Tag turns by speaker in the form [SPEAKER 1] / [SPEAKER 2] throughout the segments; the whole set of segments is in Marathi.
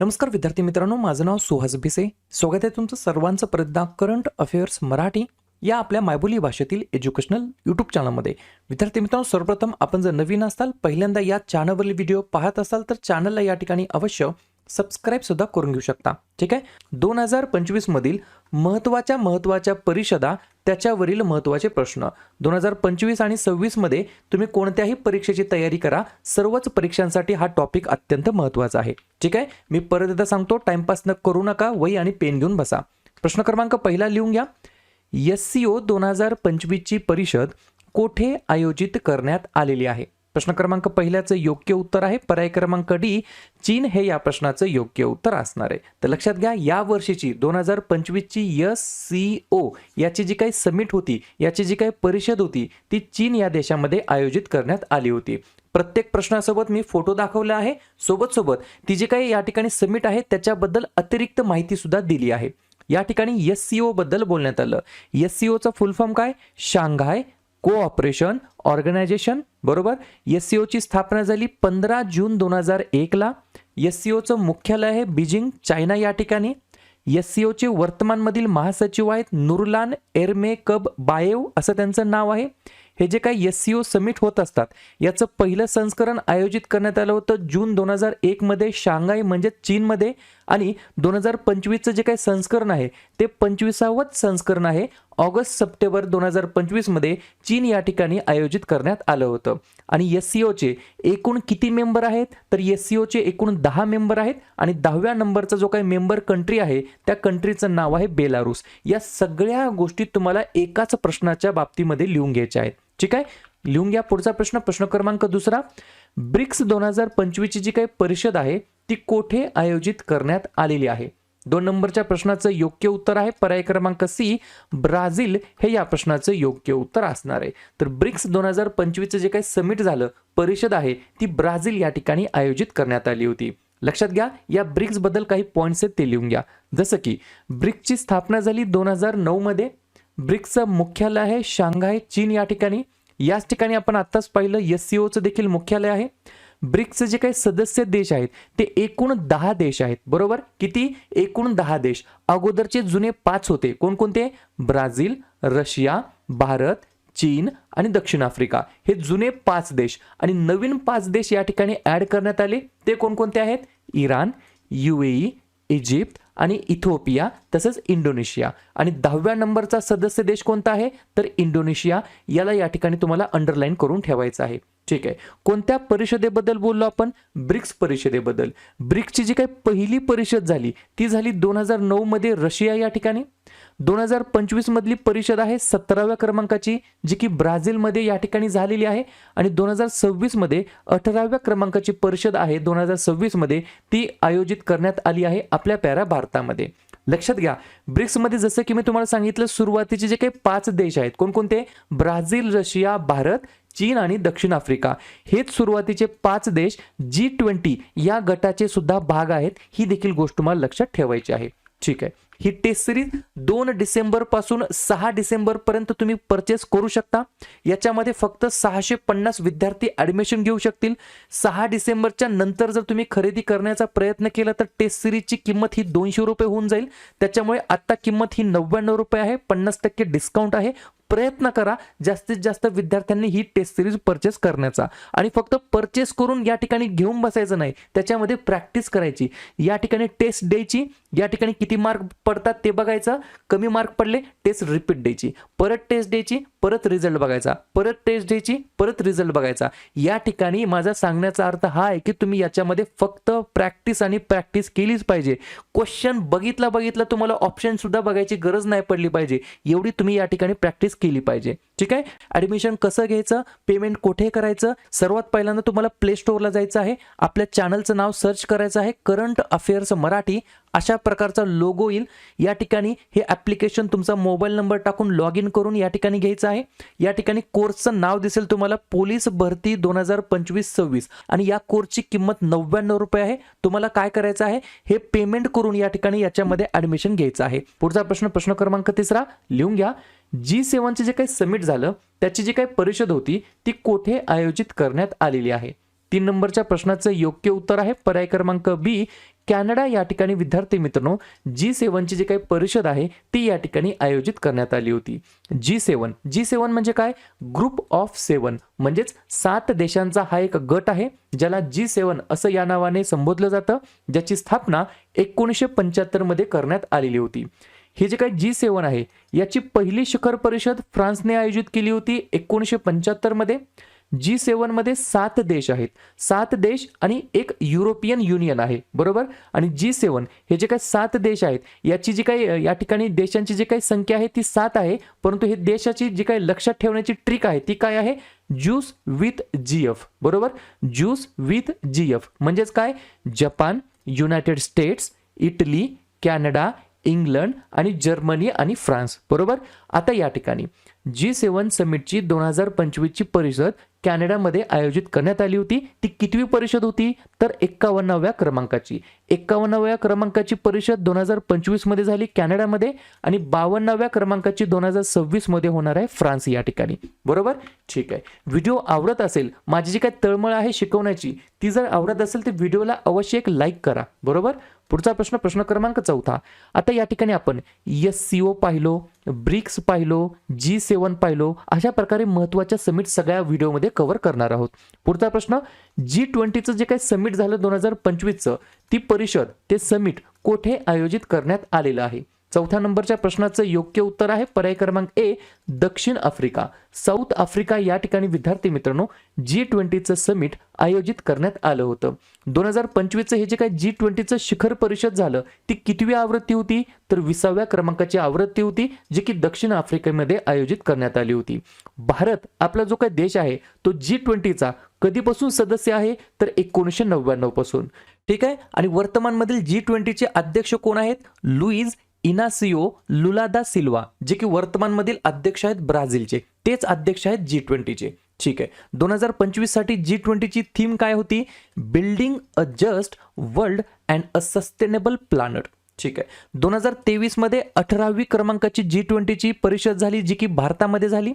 [SPEAKER 1] नमस्कार विद्यार्थी मित्रांनो माझं नाव सुहास भिसे. स्वागत आहे तुमचं सर्वांचं प्रज्ञा करंट अफेअर्स मराठी या आपल्या मायबोली भाषेतील एज्युकेशनल यूट्यूब चॅनलमध्ये विद्यार्थी मित्रांनो सर्वप्रथम आपण जर नवीन असाल पहिल्यांदा या चॅनलवरील व्हिडिओ पाहत असाल तर चॅनलला या ठिकाणी अवश्य सबस्क्राईब सुद्धा करून घेऊ शकता. ठीक आहे? दोन हजार पंचवीसमधील महत्त्वाच्या महत्त्वाच्या परिषदा त्याच्यावरील महत्त्वाचे प्रश्न. दोन हजार पंचवीस आणि सव्वीसमध्ये तुम्ही कोणत्याही परीक्षेची तयारी करा. सर्वच परीक्षांसाठी हा टॉपिक अत्यंत महत्त्वाचा आहे. ठीक आहे? मी परत एकदा सांगतो टाइमपास न करू नका वही आणि पेन घेऊन बसा. प्रश्न क्रमांक पहिला लिहून घ्या. एस सी ओ दोन हजार पंचवीसची परिषद कोठे आयोजित करण्यात आलेली आहे? प्रश्न क्रमांक पहिल्याचं योग्य उत्तर आहे. पर्याय क्रमांक डी चीन हे या प्रश्नाचं योग्य उत्तर असणार आहे. तर लक्षात घ्या या वर्षीची दोन हजार पंचवीसची यस सी ओ याची जी काही समिट होती याची जी काही परिषद होती ती चीन या देशामध्ये आयोजित करण्यात आली होती. प्रत्येक प्रश्नासोबत मी फोटो दाखवला आहे. सोबत सोबत ती जी काही या ठिकाणी समिट आहे त्याच्याबद्दल अतिरिक्त माहिती सुद्धा दिली आहे. या ठिकाणी एस सी ओ बद्दल बोलण्यात आलं. एस सी ओचं फुल फॉर्म काय? शांघाय कोऑपरेशन ऑर्गनायझेशन बरोबर? एस सी ओची स्थापना झाली पंधरा जून दोन हजार एकला. एस सी ओचं मुख्यालय आहे बीजिंग चायना या ठिकाणी. एस सी ओचे वर्तमानमधील महासचिव आहेत नुरलान एरमे कब बायेव असं त्यांचं नाव आहे. हे जे काही एस सी ओ समिट होत असतात याचं पहिलं संस्करण आयोजित करण्यात आलं होतं जून दोन हजार एकमध्ये शांघाय म्हणजे चीनमध्ये. आणि दोन हजार पंचवीसचं जे काही संस्करण आहे ते पंचवीसावंच संस्करण आहे. ऑगस्ट सप्टेंबर दोन हजार पंचवीसमध्ये चीन या ठिकाणी आयोजित करण्यात आलं होतं. आणि एस सी ओचे एकूण किती मेंबर आहेत? तर एस सी ओचे एकूण दहा मेंबर आहेत आणि दहाव्या नंबरचा जो काही मेंबर कंट्री आहे त्या कंट्रीचं नाव आहे बेलारूस. या सगळ्या गोष्टी तुम्हाला एकाच प्रश्नाच्या बाबतीमध्ये लिहून घ्यायच्या आहेत. ठीक आहे? लिहून घ्या पुढचा प्रश्न. प्रश्न क्रमांक दुसरा. ब्रिक्स दोन हजार पंचवीसची जी काही परिषद आहे ती कोठे आयोजित करण्यात आलेली आहे? दोन नंबरच्या प्रश्नाचं योग्य उत्तर आहे. पर्याय क्रमांक सी ब्राझील हे या प्रश्नाचं योग्य उत्तर असणार आहे. तर ब्रिक्स दोन हजार पंचवीसचं जे काही समिट झालं परिषद आहे ती ब्राझील या ठिकाणी आयोजित करण्यात आली होती. लक्षात घ्या या ब्रिक्सबद्दल काही पॉईंट्स आहेत ते लिहून घ्या. जसं की ब्रिक्सची स्थापना झाली दोन हजार नऊमध्ये. ब्रिक्सचं मुख्यालय आहे शांघाय चीन या ठिकाणी. याच ठिकाणी आपण आत्ताच पाहिलं एस सी ओचं देखील मुख्यालय आहे. ब्रिक्सचे जे काही सदस्य देश आहेत ते एकूण दहा देश आहेत. बरोबर? किती? एकूण दहा देश. अगोदरचे जुने पाच होते. कोणकोणते? ब्राझील रशिया भारत चीन आणि दक्षिण आफ्रिका. हे जुने पाच देश आणि नवीन पाच देश या ठिकाणी ऍड करण्यात आले. ते कोणकोणते आहेत? इराण यू इजिप्त आणि इथिओपिया तसंच इंडोनेशिया. आणि दहाव्या नंबरचा सदस्य देश कोणता आहे? तर इंडोनेशिया. याला या ठिकाणी तुम्हाला अंडरलाईन करून ठेवायचं आहे. ठीक आहे. कोणत्या परिषदेबद्दल बोललो आपण? ब्रिक्स परिषदेबद्दल. ब्रिक्सची जी काही पहिली परिषद झाली ती झाली दोन हजार नऊमध्ये रशिया या ठिकाणी. दोन हजार पंचवीस मधली परिषद आहे सतराव्या क्रमांकाची जी की ब्राझीलमध्ये या ठिकाणी झालेली आहे. आणि दोन हजार सव्वीसमध्ये अठराव्या क्रमांकाची परिषद आहे दोन हजार सव्वीसमध्ये ती आयोजित करण्यात आली आहे आपल्या प्यारा भारतामध्ये. लक्षात घ्या ब्रिक्समध्ये जसं की मी तुम्हाला सांगितलं सुरुवातीचे जे काही पाच देश आहेत कोणकोणते? ब्राझील रशिया भारत चीन आणि दक्षिण आफ्रिका. हेच सुरुवातीचे पाच देश जी ट्वेंटी या गटाचे सुद्धा भाग आहेत ही देखील गोष्ट तुम्हाला लक्षात ठेवायची आहे. ठीक आहे. ही टेस्ट सिरीज दोन डिसेंबरपासून सहा डिसेंबर पर्यंत तुम्ही परचेस करू शकता. याच्यामध्ये फक्त सहाशे पन्नास विद्यार्थी ऍडमिशन घेऊ शकतील. सहा डिसेंबरच्या नंतर जर तुम्ही खरेदी करण्याचा प्रयत्न केला तर टेस्ट सिरीजची किंमत ही दोनशे रुपये होऊन जाईल. त्याच्यामुळे आत्ता किंमत ही नव्याण्णव रुपये आहे पन्नास टक्के डिस्काउंट आहे. प्रयत्न करा जास्तीत जास्त विद्यार्थ्यांनी ही टेस्ट सिरीज परचेस करण्याचा. आणि फक्त परचेस करून या ठिकाणी घेऊन बसायचं नाही त्याच्यामध्ये प्रॅक्टिस करायची. या ठिकाणी टेस्ट द्यायची या ठिकाणी किती मार्क पडतात ते बघायचं कमी मार्क पडले टेस्ट रिपीट द्यायची. परत टेस्ट द्यायची परत रिझल्ट बघायचा. परत टेस्ट द्यायची परत रिझल्ट बघायचा. या ठिकाणी माझा सांगण्याचा अर्थ हा आहे की तुम्ही याच्यामध्ये फक्त प्रॅक्टिस आणि प्रॅक्टिस केलीच पाहिजे. क्वेश्चन बघितला बघितला तुम्हाला ऑप्शन सुद्धा बघायची गरज नाही पडली पाहिजे. एवढी तुम्ही या ठिकाणी प्रॅक्टिस केली पाहिजे. ठीक आहे? ऍडमिशन कसं घ्यायचं? पेमेंट कुठे करायचं? सर्वात पहिल्यांदा तुम्हाला प्ले स्टोअरला जायचं आहे. आपल्या चॅनलचं नाव सर्च करायचं आहे. करंट अफेअर्स मराठी अशा प्रकारचा लोगो येईल. या ठिकाणी हे ॲप्लिकेशन तुमचा मोबाईल नंबर टाकून लॉग इन करून या ठिकाणी घ्यायचं आहे. या ठिकाणी कोर्सचं नाव दिसेल तुम्हाला. पोलीस भरती दोन हजार पंचवीस सव्वीस. आणि या कोर्सची किंमत नव्याण्णव रुपये आहे. तुम्हाला काय करायचं आहे? हे पेमेंट करून या ठिकाणी याच्यामध्ये ऍडमिशन घ्यायचं आहे. पुढचा प्रश्न प्रश्न क्रमांक तिसरा लिहून घ्या. जी सेवनचे जे काही समिट झालं त्याची जी काही परिषद होती ती कोठे आयोजित करण्यात आलेली आहे? तीन नंबरच्या प्रश्नाचं योग्य उत्तर आहे पर्याय क्रमांक बी कॅनडा या ठिकाणी विद्यार्थी मित्रांनो जी सेवनची जी काही परिषद आहे ती या ठिकाणी आयोजित करण्यात आली होती. जी सेवन. जी सेवन म्हणजे काय? Group of seven. म्हणजेच सात देशांचा हा एक गट आहे ज्याला जी सेवन असं या नावाने संबोधलं जातं ज्याची स्थापना एकोणीसशे पंच्याहत्तरमध्ये करण्यात आलेली होती. हे जे काही जी सेवन आहे याची पहिली शिखर परिषद फ्रान्सने आयोजित केली होती एकोणीसशे पंच्याहत्तरमध्ये जी सेवनमध्ये सात देश आहेत. सात देश आणि एक युरोपियन युनियन आहे. बरोबर? आणि जी सेवन हे जे काही सात देश आहेत याची जी काही या ठिकाणी देशांची जी काही संख्या आहे ती सात आहे. परंतु हे देशाची जी काही लक्षात ठेवण्याची ट्रिक आहे ती काय आहे? Juice with G F. बरोबर? Juice with G F. म्हणजेच काय? Japan United States Italy Canada England आणि जर्मनी आणि फ्रान्स. बरोबर? आता या ठिकाणी. जी सेवन समिटची दोन हजार पंचवीसची परिषद कॅनडामध्ये आयोजित करण्यात आली होती. ती कितवी परिषद होती? तर एक्कावन्नाव्या क्रमांकाची. एक्कावन्नाव्या क्रमांकाची परिषद दोन हजार पंचवीसमध्ये झाली कॅनडामध्ये आणि बावन्नाव्या क्रमांकाची दोन हजार सव्वीसमध्ये होणार आहे फ्रान्स या ठिकाणी. बरोबर? ठीक आहे. व्हिडिओ आवडत असेल माझी जी काही तळमळ आहे शिकवण्याची ती जर आवडत असेल तर व्हिडिओला अवश्य एक लाईक करा. बरोबर? पुढचा प्रश्न प्रश्न क्रमांक चौथा. आता या ठिकाणी आपण एस सी ओ पाहिलो ब्रिक्स पाहिलो जी सेवन पाहिलो अशा प्रकारे महत्त्वाच्या समिट सगळ्या व्हिडिओमध्ये कव्हर करणार आहोत. पुढचा प्रश्न जी ट्वेंटीचं जे काही समिट झालं दोन हजार पंचवीसचं ती परिषद ते समिट कोठे आयोजित करण्यात आलेलं आहे? चौथ्या नंबरच्या प्रश्नाचं योग्य उत्तर आहे. पर्याय क्रमांक ए दक्षिण आफ्रिका. साऊथ आफ्रिका या ठिकाणी विद्यार्थी मित्रांनो जी ट्वेंटीचं समिट आयोजित करण्यात आलं होतं. दोन हजार पंचवीसचं हे जे काय जी ट्वेंटीचं शिखर परिषद झालं ती कितवी आवृत्ती होती? तर विसाव्या क्रमांकाची आवृत्ती होती जी की दक्षिण आफ्रिकेमध्ये आयोजित करण्यात आली होती. भारत आपला जो काही देश आहे तो जी ट्वेंटीचा कधीपासून सदस्य आहे? तर एकोणीसशे नव्याण्णवपासून ठीक आहे? आणि वर्तमानमधील जी ट्वेंटीचे अध्यक्ष कोण आहेत? लुईज इनासिओ लुलादा सिल्वा जे की वर्तमानमधील अध्यक्ष आहेत ब्राझीलचे. तेच अध्यक्ष आहेत जी ट्वेंटीचे ठीक आहे. दोन हजार पंचवीससाठी जी ट्वेंटीची थीम काय होती? Building a just world and a sustainable planet ठीक आहे. दोन हजार तेवीसमध्ये अठरावी क्रमांकाची जी ट्वेंटीची परिषद झाली जी की भारतामध्ये झाली.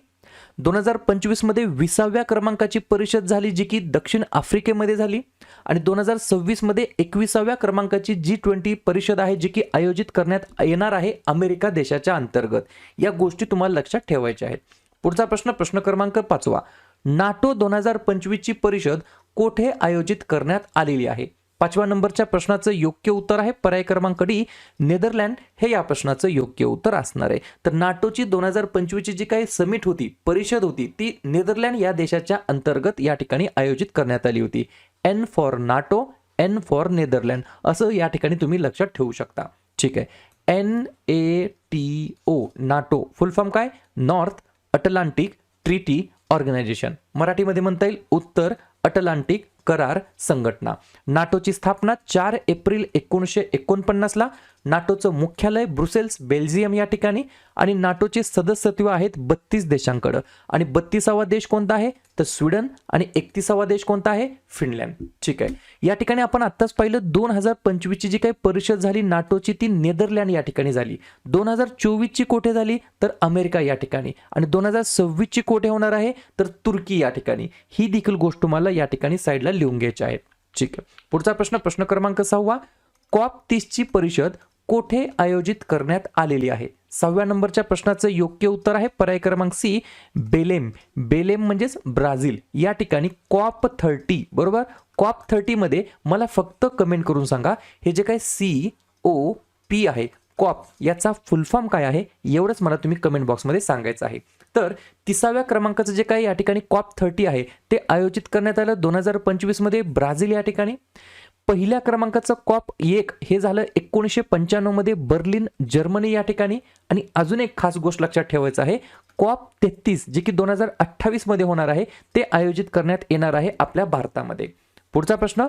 [SPEAKER 1] दोन हजार पंचवीसमध्ये विसाव्या क्रमांकाची परिषद झाली जी की दक्षिण आफ्रिकेमध्ये झाली. आणि दोन हजार सव्वीसमध्ये एकविसाव्या क्रमांकाची जी ट्वेंटी परिषद आहे जी की आयोजित करण्यात येणार आहे अमेरिका देशाच्या अंतर्गत. या गोष्टी तुम्हाला लक्षात ठेवायच्या आहेत. पुढचा प्रश्न प्रश्न क्रमांक पाचवा. नाटो दोन हजार पंचवीसची परिषद कोठे आयोजित करण्यात आलेली आहे? पाचव्या नंबरच्या प्रश्नाचं योग्य उत्तर आहे. पर्याय क्रमांक डी नेदरलँड हे या प्रश्नाचं योग्य उत्तर असणार आहे. तर नाटोची दोन हजार पंचवीसची जी काही समिट होती परिषद होती ती नेदरलँड या देशाच्या अंतर्गत या ठिकाणी आयोजित करण्यात आली होती. N for NATO N for Netherland असं या ठिकाणी तुम्ही लक्षात ठेवू शकता. ठीक आहे. N A T O NATO full form काय? North Atlantic treaty organisation. मराठीमध्ये म्हणता येईल उत्तर अटलांटिक करार संघटना. नाटोची स्थापना चार एप्रिल एकोणीसशे एकोणपन्नासला नाटोचं मुख्यालय ब्रुसेल्स बेल्जियम या ठिकाणी आणि नाटोचे सदस्यत्व आहेत बत्तीस देशांकडं. आणि बत्तीसावा देश कोणता आहे? तर स्वीडन आणि एकतीसावा देश कोणता आहे? फिनलँड. ठीक आहे. या ठिकाणी आपण आत्ताच पाहिलं दोन हजार पंचवीसची जी काही परिषद झाली नाटोची ती नेदरलँड या ठिकाणी झाली. दोन हजार चोवीसची कोठे झाली? तर अमेरिका या ठिकाणी. आणि दोन हजार सव्वीसची कोठे होणार आहे? तर तुर्की या ठिकाणी. ही देखील गोष्ट तुम्हाला या ठिकाणी साईडला लिहून घ्यायची आहे. ठीक आहे. पुढचा प्रश्न प्रश्न क्रमांक सहावा. कॉप तीसची परिषद कोठे आयोजित करण्यात आलेली आहे? सहाव्या नंबरच्या प्रश्नाचं योग्य उत्तर आहे पर्याय क्रमांक सी बेलेम. बेलेम म्हणजेच ब्राझील. या ठिकाणी कॉप थर्टी बरोबर? कॉप थर्टीमध्ये मला फक्त कमेंट करून सांगा हे जे काय सी ओ पी आहे कॉप याचा फुलफॉर्म काय आहे? एवढंच मला तुम्ही कमेंट बॉक्समध्ये सांगायचं आहे. तर तिसाव्या क्रमांकाचं जे काही या ठिकाणी कॉप थर्टी आहे ते आयोजित करण्यात आलं दोन हजार पंचवीसमध्ये ब्राझील या ठिकाणी. पहिल्या क्रमांकाचं कॉप एक. हे झालं एकोणीसशे पंच्याण्णवमध्ये बर्लिन जर्मनी या ठिकाणी. आणि अजून एक खास गोष्ट लक्षात ठेवायचं आहे. कॉप तेहतीस जे की दोन हजार अठ्ठावीसमध्ये होणार आहे ते आयोजित करण्यात येणार आहे आपल्या भारतामध्ये. पुढचा प्रश्न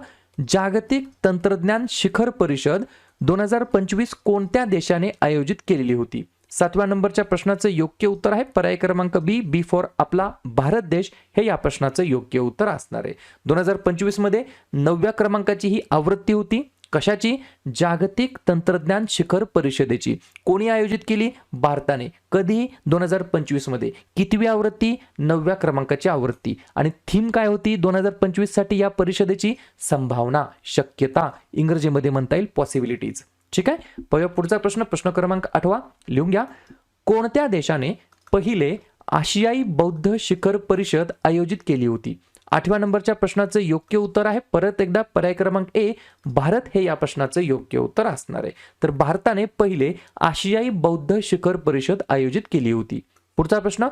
[SPEAKER 1] जागतिक तंत्रज्ञान शिखर परिषद दोन हजार पंचवीस कोणत्या देशाने आयोजित केलेली होती? सातव्या नंबरच्या प्रश्नाचं योग्य उत्तर आहे. पर्याय क्रमांक बी बी फॉर आपला भारत देश. हे या प्रश्नाचं योग्य उत्तर असणार आहे. दोन हजार पंचवीसमध्ये नवव्या क्रमांकाची ही आवृत्ती होती. कशाची? जागतिक तंत्रज्ञान शिखर परिषदेची. कोणी आयोजित केली? भारताने. कधी दोन हजार पंचवीसमध्ये. कितवी आवृत्ती? नवव्या क्रमांकाची आवृत्ती. आणि थीम काय होती? दोन हजार पंचवीससाठी या परिषदेची संभावना शक्यता. इंग्रजीमध्ये म्हणता येईल पॉसिबिलिटीज ठीक आहे? पाहूया पुढचा प्रश्न प्रश्न क्रमांक आठवा. लिहून घ्या. कोणत्या देशाने पहिले आशियाई बौद्ध शिखर परिषद आयोजित केली होती? आठव्या नंबरच्या प्रश्नाचं योग्य उत्तर आहे. परत एकदा पर्याय क्रमांक ए भारत हे या प्रश्नाचं योग्य उत्तर असणार आहे. तर भारताने पहिले आशियाई बौद्ध शिखर परिषद आयोजित केली होती. पुढचा प्रश्न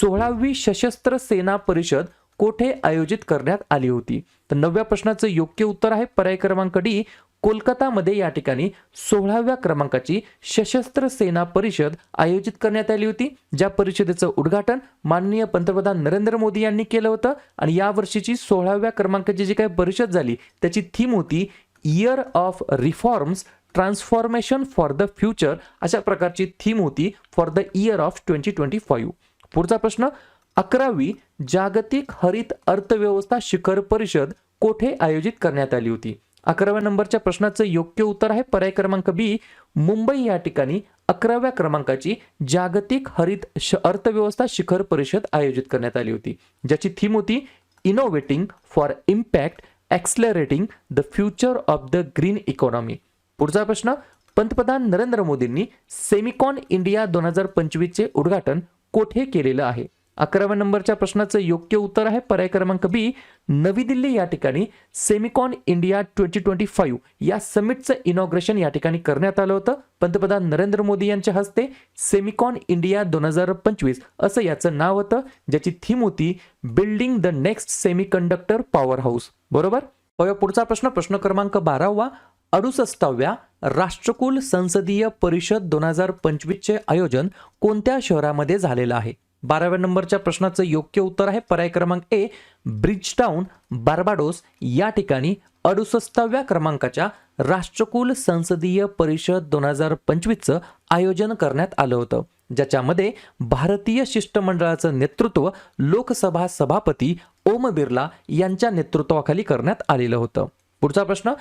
[SPEAKER 1] सोळावी सशस्त्र सेना परिषद कोठे आयोजित करण्यात आली होती? तर नवव्या प्रश्नाचं योग्य उत्तर आहे. पर्याय क्रमांक डी कोलकातामध्ये या ठिकाणी सोळाव्या क्रमांकाची सशस्त्र सेना परिषद आयोजित करण्यात आली होती ज्या परिषदेचं उद्घाटन माननीय पंतप्रधान नरेंद्र मोदी यांनी केलं होतं. आणि या वर्षीची सोळाव्या क्रमांकाची जी काही परिषद झाली त्याची थीम होती year of reforms transformation for the future अशा प्रकारची थीम होती for the year of twenty twenty five पुढचा प्रश्न अकरावी जागतिक हरित अर्थव्यवस्था शिखर परिषद कोठे आयोजित करण्यात आली होती? अकराव्या नंबरच्या प्रश्नाचं योग्य उत्तर आहे. पर्याय क्रमांक बी मुंबई या ठिकाणी अकराव्या क्रमांकाची जागतिक हरित श- अर्थव्यवस्था शिखर परिषद आयोजित करण्यात आली होती. ज्याची थीम होती innovating for impact accelerating the future of the green economy पुढचा प्रश्न पंतप्रधान नरेंद्र मोदींनी सेमिकॉन इंडिया दोन हजार पंचवीसचे उद्घाटन कोठे केलेलं आहे? अकराव्या नंबरच्या प्रश्नाचं योग्य उत्तर आहे. पर्याय क्रमांक बी नवी दिल्ली या ठिकाणी Semicon India twenty twenty five या समिटचं इनॉग्रेशन या ठिकाणी करण्यात आलं होतं. पंतप्रधान नरेंद्र मोदी यांच्या हस्ते सेमिकॉन इंडिया दोन हजार पंचवीस असं याचं नाव होतं. ज्याची थीम होती building the next semiconductor powerhouse बरोबर पुढचा प्रश्न. प्रश्न क्रमांक बारावा अडुसष्टाव्या राष्ट्रकुल संसदीय परिषद दोन हजार पंचवीसचे आयोजन कोणत्या शहरामध्ये झालेलं आहे? बाराव्या नंबरच्या प्रश्नाचं योग्य उत्तर आहे. पर्याय क्रमांक ए ब्रिजटाऊन बार्बाडोस. या ठिकाणी अडुसष्टाव्या क्रमांकाच्या राष्ट्रकुल संसदीय परिषद दोन हजार पंचवीसचं आयोजन करण्यात आलं होतं. ज्याच्यामध्ये भारतीय शिष्टमंडळाचं नेतृत्व लोकसभा सभापती ओम बिर्ला यांच्या नेतृत्वाखाली करण्यात आलेलं होतं. पुढचा प्रश्न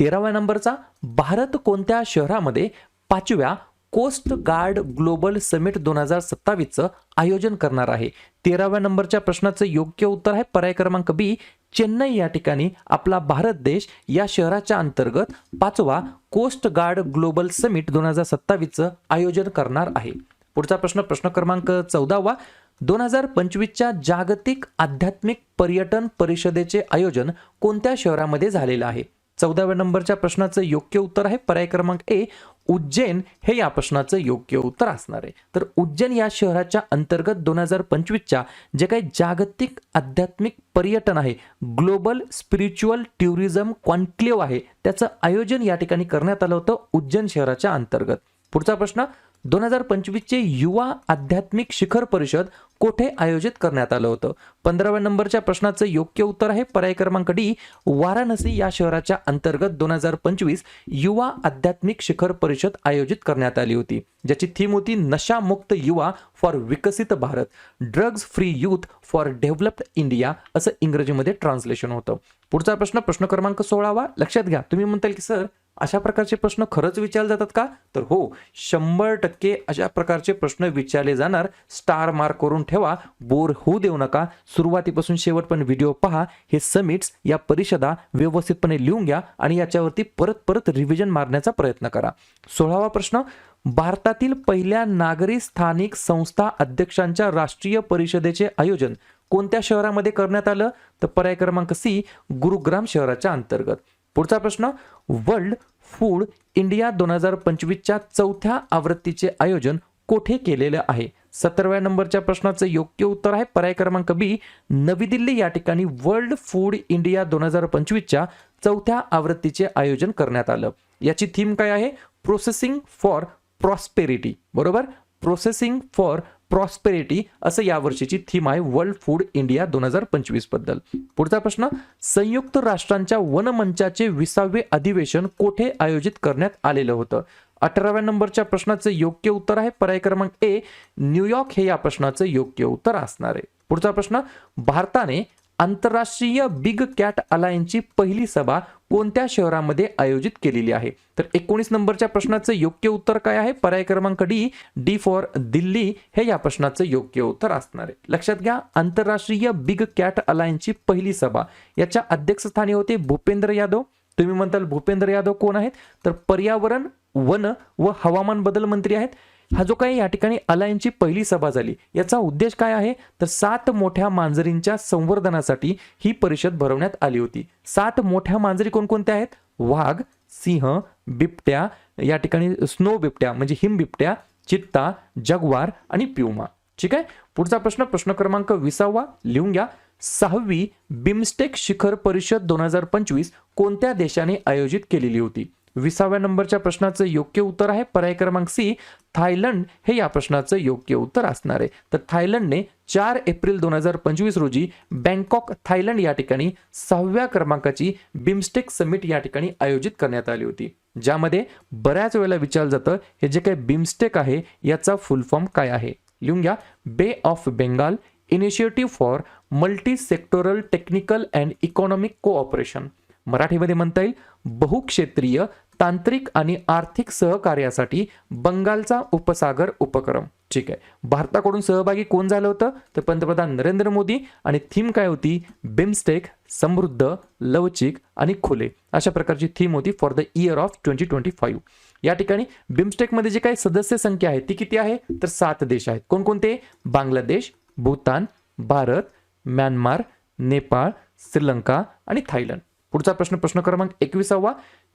[SPEAKER 1] तेराव्या नंबरचा भारत कोणत्या शहरामध्ये पाचव्या कोस्ट गार्ड ग्लोबल समिट दोन हजार सत्तावीसचं आयोजन करणार आहे. तेराव्या नंबरच्या प्रश्नाचं योग्य उत्तर आहे. पर्याय क्रमांक बी चेन्नई या ठिकाणी आपला भारत देश या शहराच्या अंतर्गत पाचवा कोस्ट गार्ड ग्लोबल समिट दोन हजार सत्तावीसचं आयोजन करणार आहे. पुढचा प्रश्न प्रश्न क्रमांक चौदावा. दोन हजार पंचवीसच्या जागतिक आध्यात्मिक पर्यटन परिषदेचे आयोजन कोणत्या शहरामध्ये झालेलं आहे? चौदाव्या नंबरच्या प्रश्नाचं योग्य उत्तर आहे. पर्याय क्रमांक ए उज्जैन हे या प्रश्नाचं योग्य उत्तर असणार आहे. तर उज्जैन या शहराच्या अंतर्गत दोन हजार पंचवीसच्या जे काही जागतिक आध्यात्मिक पर्यटन आहे ग्लोबल स्पिरिच्युअल टुरिझम कॉन्क्लेव आहे त्याचं आयोजन या ठिकाणी करण्यात आलं होतं उज्जैन शहराच्या अंतर्गत. पुढचा प्रश्न दोन हजार पंचवीसचे युवा आध्यात्मिक शिखर परिषद कोठे आयोजित करण्यात आलं होतं? पंधराव्या नंबरच्या प्रश्नाचं योग्य उत्तर आहे पर्याय क्रमांक डी वाराणसी. या शहराच्या अंतर्गत दोन हजार पंचवीस युवा आध्यात्मिक शिखर परिषद आयोजित करण्यात आली होती ज्याची थीम होती नशामुक्त युवा for Viksit Bharat drugs free youth for developed India असं इंग्रजीमध्ये ट्रान्सलेशन होतं. पुढचा प्रश्न प्रश्न क्रमांक सोळावा. लक्षात घ्या तुम्ही म्हणताल की सर अशा प्रकारचे प्रश्न खरंच विचारले जातात का? तर हो शंभर टक्के अशा प्रकारचे प्रश्न विचारले जाणार. स्टार मार्क करून ठेवा. बोर होऊ देऊ नका. सुरुवातीपासून शेवट पण व्हिडिओ पहा. हे समिट्स या परिषदा व्यवस्थितपणे लिहून घ्या आणि याच्यावरती परत परत रिव्हिजन मारण्याचा प्रयत्न करा. सोळावा प्रश्न भारतातील पहिल्या नागरी स्थानिक संस्था अध्यक्षांच्या राष्ट्रीय परिषदेचे आयोजन कोणत्या शहरामध्ये करण्यात आलं? तर पर्याय क्रमांक सी गुरुग्राम शहराच्या अंतर्गत. पुढचा प्रश्न वर्ल्ड फूड इंडिया दोन हजार पंचवीसच्या चौथ्या आवृत्तीचे आयोजन कोठे केलेलं आहे? सतराव्या नंबरच्या प्रश्नाचं योग्य उत्तर आहे पर्याय क्रमांक बी नवी दिल्ली. या ठिकाणी वर्ल्ड फूड इंडिया दोन हजार पंचवीसच्या चौथ्या आवृत्तीचे आयोजन करण्यात आलं. याची थीम काय आहे? Processing for prosperity. बरोबर? प्रोसेसिंग फॉर प्रॉस्पेरिटी असं यावर्षीची थीम आहे वर्ल्ड फूड इंडिया दोन हजार पंचवीसबद्दल. पुढचा प्रश्न संयुक्त राष्ट्रांच्या वनमंचाचे विसावे अधिवेशन कोठे आयोजित करण्यात आलेलं होतं? अठराव्या नंबरच्या प्रश्नाचं योग्य उत्तर आहे पर्याय क्रमांक ए न्यूयॉर्क हे या प्रश्नाचं योग्य उत्तर असणार आहे. पुढचा प्रश्न भारताने आंतरराष्ट्रीय बिग कॅट अलायन्सची पहिली सभा कोणत्या शहरामध्ये आयोजित केलेली आहे? तर एकोणीस नंबरच्या प्रश्नाचं योग्य उत्तर काय आहे? पर्याय क्रमांक डी डी फॉर दिल्ली. हे या प्रश्नाचं योग्य उत्तर असणार आहे. लक्षात घ्या आंतरराष्ट्रीय बिग कॅट अलायन्सची पहिली सभा. याच्या अध्यक्षस्थानी होते भूपेंद्र यादव. तुम्ही म्हणताल भूपेंद्र यादव कोण आहेत? तर पर्यावरण वन व हवामान बदल मंत्री आहेत. हा जो काही या ठिकाणी अलायन्सची पहिली सभा झाली याचा उद्देश काय आहे? तर सात मोठ्या मांजरींच्या संवर्धनासाठी ही परिषद भरवण्यात आली होती. सात मोठ्या मांजरी कोणकोणत्या आहेत? वाघ सिंह बिबट्या या ठिकाणी स्नो बिबट्या म्हणजे हिम बिबट्या चित्ता जगवार आणि प्युमा. ठीक आहे? पुढचा प्रश्न प्रश्न क्रमांक विसावा लिहून घ्या. सहावी बिमस्टेक शिखर परिषद दोन हजार पंचवीस कोणत्या देशाने आयोजित केलेली होती? विसाव्या नंबरच्या प्रश्नाचं योग्य उत्तर आहे. पर्याय क्रमांक सी थायलंड हे या प्रश्नाचं योग्य उत्तर असणार आहे. तर थायलंडने चार एप्रिल दोन हजार पंचवीस रोजी बँकॉक थायलंड या ठिकाणी सहाव्या क्रमांकाची बिमस्टेक समिट या ठिकाणी आयोजित करण्यात आली होती. ज्यामध्ये बऱ्याच वेळेला विचारलं जातं हे जे काही बिमस्टेक आहे याचा फुल फॉर्म काय आहे? लिहून घ्या. Bay of Bengal initiative for multi sectoral technical and economic cooperation. मराठीमध्ये म्हणता येईल बहुक्षेत्रीय तांत्रिक आणि आर्थिक सहकार्यासाठी बंगालचा उपसागर उपक्रम. ठीक आहे. भारताकडून सहभागी कोण झालं होतं? तर पंतप्रधान नरेंद्र मोदी आणि थीम काय होती? बिमस्टेक समृद्ध लवचिक आणि खुले. अशा प्रकारची थीम होती for the year of twenty twenty five या ठिकाणी बिमस्टेकमध्ये जे काही सदस्य संख्या आहे ती किती आहे? तर सात देश आहेत. कोणकोणते? बांगलादेश भूतान भारत म्यानमार नेपाळ श्रीलंका आणि थायलंड. पुढचा प्रश्न प्रश्न क्रमांक एकविसावा.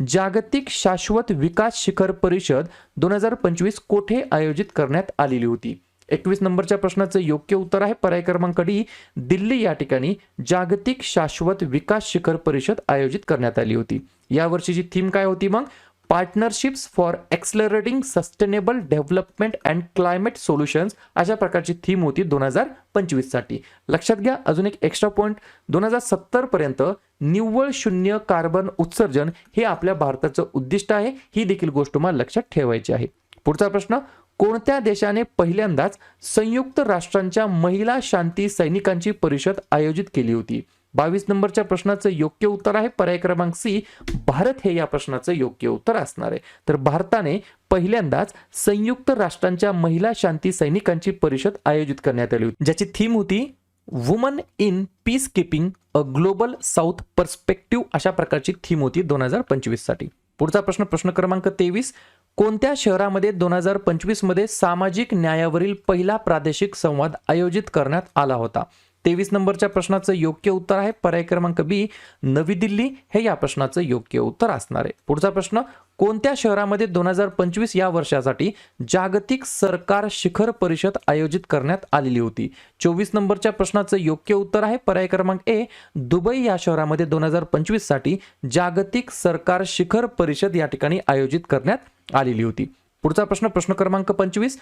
[SPEAKER 1] जागतिक शाश्वत विकास शिखर परिषद दोन हजार पंचवीस कोठे आयोजित करण्यात आलेली होती? एकवीस नंबरच्या प्रश्नाचं योग्य उत्तर आहे. पर्याय क्रमांक डी दिल्ली या ठिकाणी जागतिक शाश्वत विकास शिखर परिषद आयोजित करण्यात आली होती. या वर्षीची थीम काय होती मग? Partnerships for accelerating sustainable development and climate solutions अशा प्रकारची थीम होती दोन हजार पंचवीससाठी लक्षात घ्या अजून एक एक्स्ट्रा पॉईंट दोन हजार सत्तर पर्यंत निव्वळ शून्य कार्बन उत्सर्जन हे आपल्या भारताचं उद्दिष्ट आहे. ही देखील गोष्ट मला लक्षात ठेवायची आहे. पुढचा प्रश्न कोणत्या देशाने पहिल्यांदाच संयुक्त राष्ट्रांच्या महिला शांती सैनिकांची परिषद आयोजित केली होती? बावीस नंबरच्या प्रश्नाचं योग्य उत्तर आहे. पर्याय क्रमांक सी भारत हे या प्रश्नाचं योग्य उत्तर असणार आहे. तर भारताने पहिल्यांदाच संयुक्त राष्ट्रांच्या महिला शांती सैनिकांची परिषद आयोजित करण्यात आली होती. ज्याची थीम होती woman in peacekeeping a global south perspective अशा प्रकारची थीम होती दोन हजार पंचवीससाठी. पुढचा प्रश्न प्रश्न क्रमांक तेवीस. कोणत्या शहरामध्ये दोन हजार पंचवीसमध्ये सामाजिक न्यायावरील पहिला प्रादेशिक संवाद आयोजित करण्यात आला होता? तेवीस नंबरच्या प्रश्नाचं योग्य उत्तर आहे. पर्याय क्रमांक बी नवी दिल्ली हे या प्रश्नाचं योग्य उत्तर असणार आहे. पुढचा प्रश्न कोणत्या शहरामध्ये दोन हजार पंचवीस या वर्षासाठी जागतिक सरकार शिखर परिषद आयोजित करण्यात आलेली होती? चोवीस नंबरच्या प्रश्नाचं योग्य उत्तर आहे. पर्याय क्रमांक ए दुबई या शहरामध्ये दोन हजार पंचवीससाठी जागतिक सरकार शिखर परिषद या ठिकाणी आयोजित करण्यात आलेली होती. पुढचा प्रश्न प्रश्न क्रमांक पंचवीस.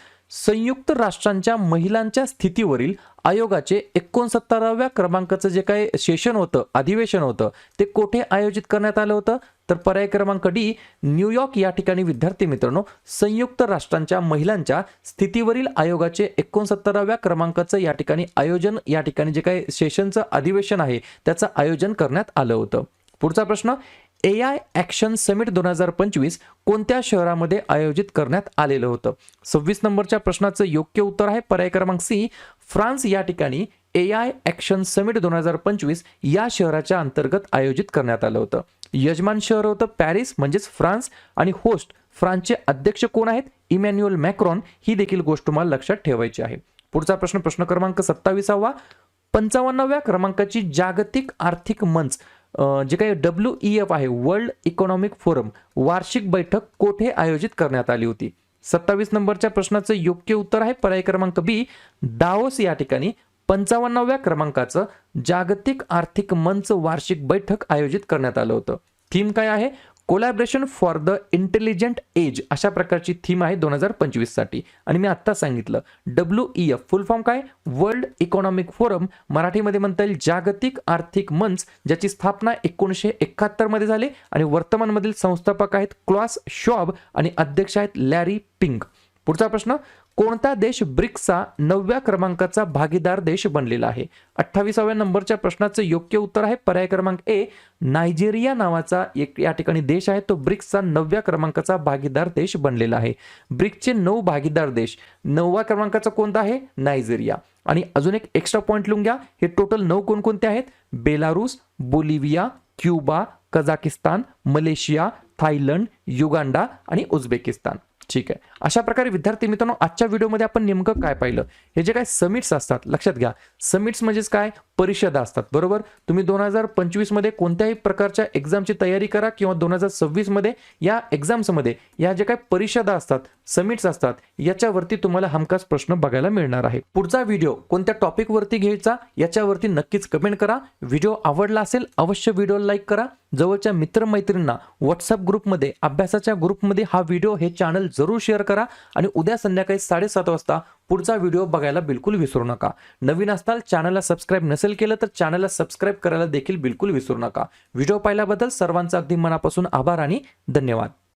[SPEAKER 1] संयुक्त राष्ट्रांच्या महिलांच्या स्थितीवरील आयोगाचे एकोणसत्तराव्या क्रमांकाचं जे काही सेशन होतं अधिवेशन होतं ते कोठे आयोजित करण्यात आलं होतं? तर पर्याय क्रमांक डी न्यूयॉर्क या ठिकाणी विद्यार्थी मित्रांनो संयुक्त राष्ट्रांच्या महिलांच्या स्थितीवरील आयोगाचे एकोणसत्तराव्या क्रमांकाचं या ठिकाणी आयोजन या ठिकाणी जे काही सेशनचं अधिवेशन आहे त्याचं आयोजन करण्यात आलं होतं. पुढचा प्रश्न ए आय ॲक्शन समिट दोन हजार पंचवीस कोणत्या शहरामध्ये आयोजित करण्यात आलेलं होतं? सव्वीस नंबरच्या प्रश्नाचं योग्य उत्तर आहे पर्याय क्रमांक सी फ्रान्स. या ठिकाणी ए आय ॲक्शन समिट दोन हजार पंचवीस या शहराच्या अंतर्गत आयोजित करण्यात आलं होतं. यजमान शहर होतं पॅरिस म्हणजेच फ्रान्स आणि होस्ट फ्रान्सचे अध्यक्ष कोण आहेत? इमॅन्युअल मॅक्रॉन ही देखील गोष्ट तुम्हाला लक्षात ठेवायची आहे. पुढचा प्रश्न प्रश्न क्रमांक सत्तावीसावा. पंचावन्नाव्या क्रमांकाची जागतिक आर्थिक मंच जे काही डब्ल्यू ई एफ आहे वर्ल्ड इकॉनॉमिक फोरम वार्षिक बैठक कोठे आयोजित करण्यात आली होती? सत्तावीस नंबरच्या प्रश्नाचं योग्य उत्तर आहे पर्याय क्रमांक बी दाओस या ठिकाणी. पंचावन्नाव्या क्रमांकाचं जागतिक आर्थिक मंच वार्षिक बैठक आयोजित करण्यात आलं होतं. थीम काय आहे? Collaboration for the intelligent age अशा प्रकारची थीम आहे दोन हजार पंचवीससाठी. आणि मी आत्ता सांगितलं W E F full form काय? वर्ल्ड इकॉनॉमिक फोरम मराठीमध्ये म्हणता येईल जागतिक आर्थिक मंच ज्याची स्थापना एकोणीसशे एकाहत्तरमध्ये झाली. आणि वर्तमानमधील संस्थापक आहेत क्लॉस शॉब आणि अध्यक्ष आहेत लॅरी पिंक. पुढचा प्रश्न कोणता देश ब्रिक्सचा नवव्या क्रमांकाचा भागीदार देश बनलेला आहे? अठ्ठावीसाव्या नंबरच्या प्रश्नाचं योग्य उत्तर आहे पर्याय क्रमांक ए नायजेरिया नावाचा एक या ठिकाणी देश आहे. तो ब्रिक्सचा नवव्या क्रमांकाचा भागीदार देश बनलेला आहे. ब्रिक्सचे नऊ भागीदार देश नववा क्रमांकाचा कोणता आहे? नायजेरिया. आणि अजून एक एक्स्ट्रा पॉईंट लिहून घ्या. हे टोटल नऊ कोणकोणते आहेत? Belarus Bolivia Cuba Kazakhstan Malaysia Thailand Uganda आणि उझबेकिस्तान. ठीक आहे. अशा प्रकारे विद्यार्थी मित्रांनो आजच्या व्हिडिओमध्ये आपण नेमकं काय पाहिलं? हे जे काय समिट्स असतात लक्षात घ्या. समिट्स म्हणजेच काय? परिषदा असतात. बरोबर? तुम्ही दोन हजार पंचवीसमध्ये कोणत्याही प्रकारच्या एक्झामची तयारी करा किंवा दोन हजार सव्वीसमध्ये या एक्झाम्समध्ये या जे काय परिषदा असतात समिट्स असतात याच्यावरती तुम्हाला हमखास प्रश्न बघायला मिळणार आहे. पुढचा व्हिडिओ कोणत्या टॉपिकवरती घ्यायचा याच्यावरती नक्कीच कमेंट करा. व्हिडिओ आवडला असेल अवश्य व्हिडिओ लाईक करा. जवळच्या मित्रमैत्रींना व्हॉट्सअप ग्रुपमध्ये अभ्यासाच्या ग्रुपमध्ये हा व्हिडिओ हे चॅनल जरूर शेअर करा. आणि उद्या संध्याकाळी साडेसात वाजता पुढचा व्हिडिओ बघायला बिलकुल विसरू नका. नवीन असताल चॅनलला सबस्क्राईब नसेल केलं तर चॅनलला सबस्क्राईब करायला देखील बिलकुल विसरू नका. व्हिडिओ पाहिल्याबद्दल सर्वांचा अगदी मनापासून आभार आणि धन्यवाद.